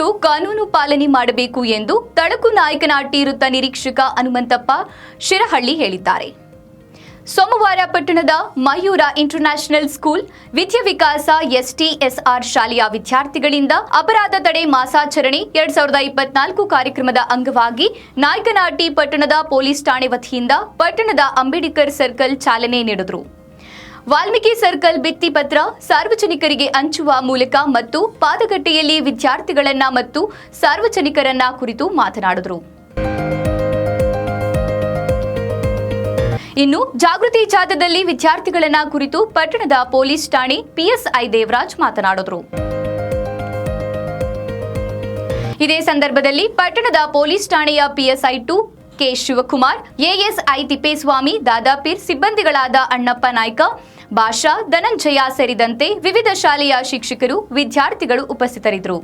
ಚಾಲನೆ ಮಾಡಬೇಕು ಎಂದು ತಳಕು ನಾಯಕನಹಟ್ಟಿ ವೃತ್ತ ನಿರೀಕ್ಷಕ ಹನುಮಂತಪ್ಪ ಶಿರಹಳ್ಳಿ ಹೇಳಿದ್ದಾರೆ. ಸೋಮವಾರ ಪಟ್ಟಣದ Mayura international school Vidyavikasa STSR ಶಾಲೆಯ ವಿದ್ಯಾರ್ಥಿಗಳಿಂದ ಅಪರಾಧ ತಡೆ ಮಾಸಾಚರಣೆ ಎರಡ್ ಸಾವಿರದ ಇಪ್ಪತ್ನಾಲ್ಕು ಕಾರ್ಯಕ್ರಮದ ಅಂಗವಾಗಿ ನಾಯಕನಹಟ್ಟಿ ಪಟ್ಟಣದ ಪೊಲೀಸ್ ಠಾಣೆ ವತಿಯಿಂದ ಪಟ್ಟಣದ ಅಂಬೇಡ್ಕರ್ ಸರ್ಕಲ್ ಚಾಲನೆ ನೀಡಿದರು. ವಾಲ್ಮೀಕಿ ಸರ್ಕಲ್ ಭಿತ್ತಿ ಪತ್ರ ಸಾರ್ವಜನಿಕರಿಗೆ ಹಂಚುವ ಮೂಲಕ ಮತ್ತು ಪಾದಗಟ್ಟೆಯಲ್ಲಿ ವಿದ್ಯಾರ್ಥಿಗಳನ್ನ ಮತ್ತು ಸಾರ್ವಜನಿಕರನ್ನ ಕುರಿತು ಮಾತನಾಡಿದರು. ಇನ್ನು ಜಾಗೃತಿ ಜಾಥಾದಲ್ಲಿ ವಿದ್ಯಾರ್ಥಿಗಳನ್ನ ಕುರಿತು ಪಟ್ಟಣದ ಪೊಲೀಸ್ ಠಾಣೆ ಪಿಎಸ್ಐ ದೇವರಾಜ್ ಮಾತನಾಡಿದರು. ಇದೇ ಸಂದರ್ಭದಲ್ಲಿ ಪಟ್ಟಣದ ಪೊಲೀಸ್ ಠಾಣೆಯ PSI to K Shivakumar ASI Thippeswamy Dadapeer, ಸಿಬ್ಬಂದಿಗಳಾದ ಅಣ್ಣಪ್ಪ ನಾಯ್ಕ, ಭಾಷಾ, ಧನಂಜಯ ಸೇರಿದಂತೆ ವಿವಿಧ ಶಾಲೆಯ ಶಿಕ್ಷಕರು, ವಿದ್ಯಾರ್ಥಿಗಳು ಉಪಸ್ಥಿತರಿದ್ದರು.